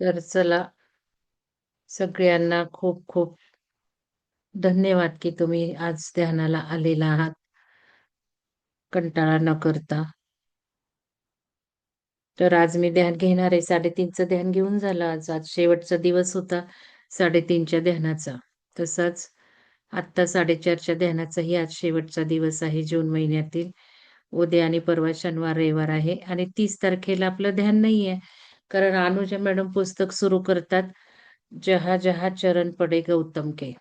तर चला सगळ्यांना खूप खूप धन्यवाद की तुम्ही आज ध्यानाला आलेला आहात. कंटाळा न करता. तर आज मी ध्यान घेणार आहे. साडेतीनचं ध्यान घेऊन झालं आज. आज शेवटचा दिवस होता साडेतीनच्या ध्यानाचा. तसाच आत्ता साडेचारच्या ध्यानाचाही आज शेवटचा दिवस आहे जून महिन्यातील. उद्या आणि परवा शनिवार रविवार आहे आणि तीस तारखेला आपलं ध्यान नाही आहे कारण अनुजा मॅडम पुस्तक सुरू करतात जहा जहा चरण पडे गौतम के.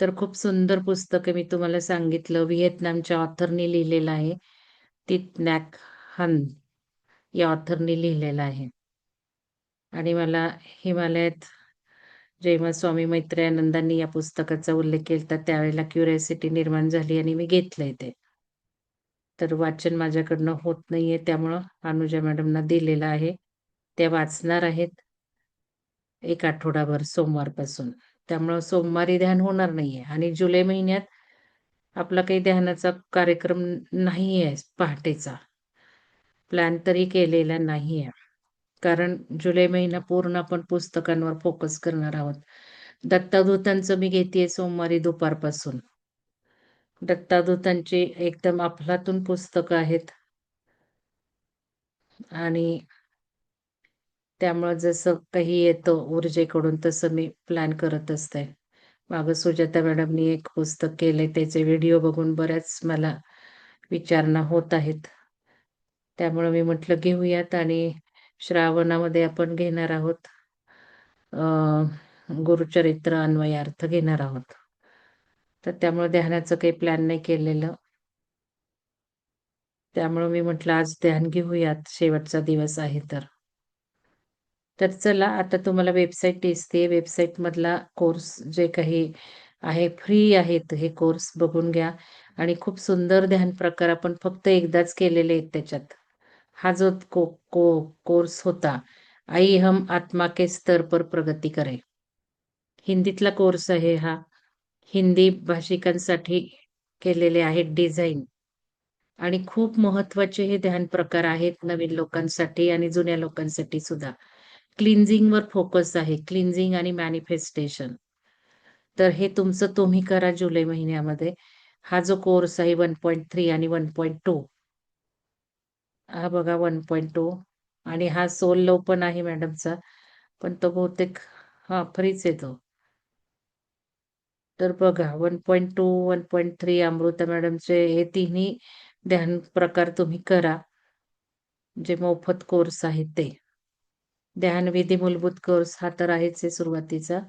तर खूप सुंदर पुस्तक आहे मी तुम्हाला सांगितलं व्हिएतनामच्या ऑथरनी लिहिलेलं आहे तित नॅक हन या ऑथरनी लिहिलेलं आहे. आणि मला हिमालयात जेव्हा स्वामी मैत्र्यानंदांनी या पुस्तकाचा उल्लेख केला त्यावेळेला क्युरियोसिटी निर्माण झाली आणि मी घेतलंय ते. तर वाचन माझ्याकडनं होत नाहीये त्यामुळं अनुजा मॅडमना दिलेलं आहे. त्या वाचणार आहेत एक आठवडाभर सोमवारपासून. त्यामुळं सोमवारी ध्यान होणार नाहीये. आणि जुलै महिन्यात आपला काही ध्यानाचा कार्यक्रम नाही आहे पहाटेचा. प्लॅन तरी केलेला नाही आहे कारण जुलै महिना पूर्ण आपण पुस्तकांवर फोकस करणार आहोत. दत्तादूतांचं मी घेते सोमवारी दुपारपासून. दत्तादूतांची एकदम अफलातून पुस्तकं आहेत. आणि त्यामुळं जसं काही येतं ऊर्जेकडून तसं मी प्लॅन करत असते. मागं सुजाता मॅडमनी एक पुस्तक केले त्याचे व्हिडिओ बघून बऱ्याच मला विचारणा होत आहेत. त्यामुळं मी म्हटलं घेऊयात आणि श्रावणामध्ये आपण घेणार आहोत. गुरुचरित्र अन्वयार्थ घेणार आहोत. तर त्यामुळे ध्यानाचं काही प्लॅन नाही केलेलं. त्यामुळं मी म्हटलं आज ध्यान घेऊयात. शेवटचा दिवस आहे तर. तर चला आता तुम्हाला वेबसाईट दिसते वेबसाईट मधला कोर्स जे काही आहे फ्री आहेत हे कोर्स बघून घ्या. आणि खूप सुंदर ध्यान प्रकार आपण फक्त एकदाच केलेले आहेत त्याच्यात. हा जो को को कोर्स होता आई हम आत्मा के स्तर पर प्रगती करे. हिंदीतला कोर्स आहे हा. हिंदी भाषिकांसाठी केलेले आहेत डिझाईन आणि खूप महत्त्वाचे हे ध्यान प्रकार आहेत नवीन लोकांसाठी आणि जुन्या लोकांसाठी सुद्धा. क्लिन्झिंगवर फोकस आहे क्लिन्झिंग आणि मॅनिफेस्टेशन. तर हे तुमचं तुम्ही करा जुलै महिन्यामध्ये. हा जो कोर्स आहे वन पॉईंट थ्री आणि वन पॉईंट टू. हा बघा वन पॉईंट टू. आणि हा सोल लो पण आहे मॅडमचा पण तो बहुतेक हा फ्रीच येतो तर बघा one point two one point three Amrita मॅडमचे हे तिन्ही ध्यान प्रकार तुम्ही करा. जे मोफत कोर्स आहेत ते. ध्यानविधी मूलभूत कोर्स हा तर आहेच आहे सुरुवातीचा.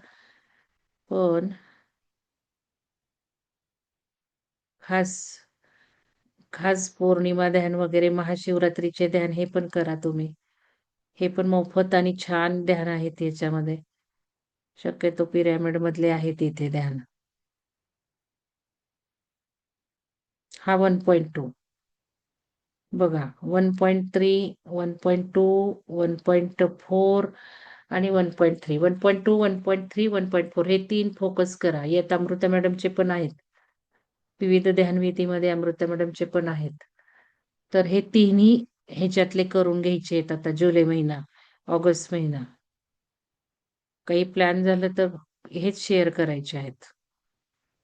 पण खास खास पौर्णिमा ध्यान वगैरे महाशिवरात्रीचे ध्यान हे पण करा तुम्ही. हे पण मोफत आणि छान ध्यान आहेत याच्यामध्ये. शक्यतो पिरॅमिड मधले आहेत इथे ध्यान. हा वन पॉईंट टू बघा one point three one point two one point four आणि one point three. One point two one point three one point four हे तीन फोकस करा. यात अमृता मॅडमचे पण आहेत. विविध ध्यानविधीमध्ये अमृता मॅडमचे पण आहेत. तर हे तिन्ही ह्याच्यातले करून घ्यायचे आहेत आता जुलै महिना ऑगस्ट महिना. काही प्लॅन झालं तर हेच शेअर करायचे आहेत.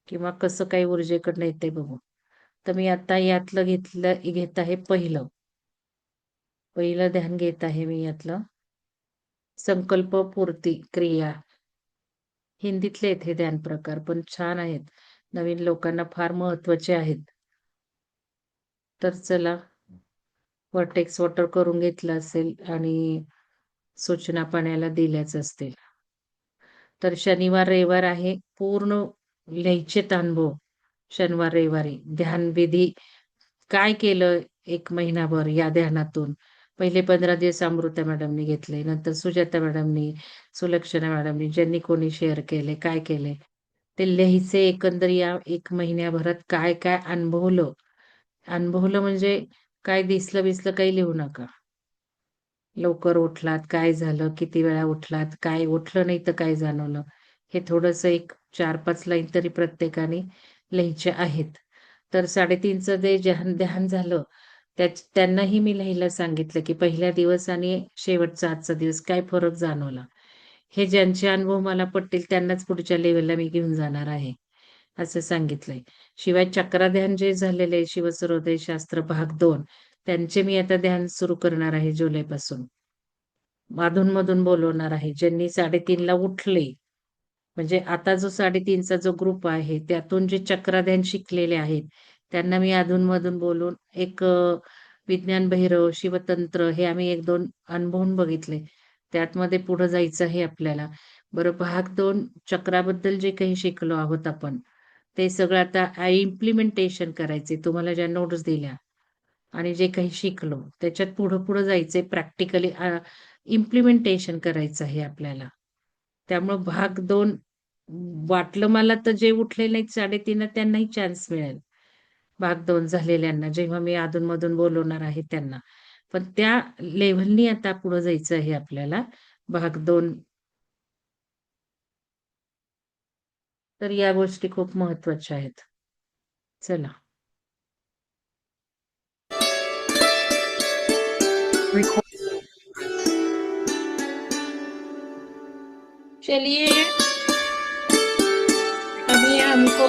किंवा कसं काही ऊर्जेकडनं येते बघू. तर मी आता यातलं घेतलं घेत आहे पहिलं. पहिलं ध्यान घेत आहे मी यातलं. संकल्प पूर्ती क्रिया. हिंदीतले आहेत हे ध्यान प्रकार पण छान आहेत. नवीन लोकांना फार महत्त्वाचे आहेत. तर चला वॉटेक्स वॉटर करून घेतलं असेल आणि सूचना पाण्याला दिल्याच असतील. तर शनिवार रविवार आहे पूर्ण लिहायचे अनुभव. शनिवार रविवारी ध्यानविधी काय केलं एक महिनाभर या ध्यानातून? पहिले पंधरा दिवस अमृता मॅडमनी घेतले नंतर सुजाता मॅडमनी सुलक्षणा मॅडमनी ज्यांनी कोणी शेअर केले काय केले? ते लिहायचे एकंदर या एक महिन्याभरात काय काय अनुभवलं? अनुभवलं म्हणजे काय दिसलं बिसलं काही लिहू नका. लवकर उठलात काय झालं किती वेळा उठलात काय उठलं नाही तर काय जाणवलं? हे थोडंसं एक चार पाच लाईन तरी प्रत्येकाने लिहायचे आहेत. तर साडेतीनचं जे ध्यान ध्यान झालं त्या त्यांनाही मी लिहायला सांगितलं की पहिल्या दिवस आणि शेवटचा आजचा दिवस काय फरक जाणवला? हे ज्यांचे अनुभव मला पटतील त्यांनाच पुढच्या लेवलला मी घेऊन जाणार आहे असं सांगितलंय. शिवाय चक्राध्यान जे झालेले शिवसरोदय शास्त्र भाग दोन त्यांचे मी आता ध्यान सुरू करणार आहे जुलैपासून. मधून मधून बोलवणार आहे. ज्यांनी साडेतीनला उठले म्हणजे आता जो साडेतीनचा जो ग्रुप आहे त्यातून जे चक्राध्यान शिकलेले आहेत त्यांना मी अधूनमधून बोलून एक विज्ञान भैरव शिवतंत्र हे आम्ही एक दोन अनुभवून बघितले. त्यात मध्ये पुढे जायचं आहे आपल्याला. बरं भाग दोन चक्राबद्दल जे काही शिकलो आहोत आपण ते सगळं आता इम्प्लिमेंटेशन करायचे तुम्हाला ज्या नोट्स दिल्या आणि जे काही शिकलो त्याच्यात पुढं पुढं जायचंय प्रॅक्टिकली इम्प्लिमेंटेशन करायचं आहे आपल्याला. त्यामुळं भाग दोन वाटलं मला तर जे उठले नाहीत साडेतीन त्यांनाही चान्स मिळेल. भाग दोन झालेल्यांना जेव्हा मी अधूनमधून बोलवणार आहे त्यांना. पण त्या लेव्हलनी आता पुढे जायचं आहे आपल्याला. भाग दोन. तर या गोष्टी खूप महत्त्वाच्या आहेत. चला. चलिए अभी हमको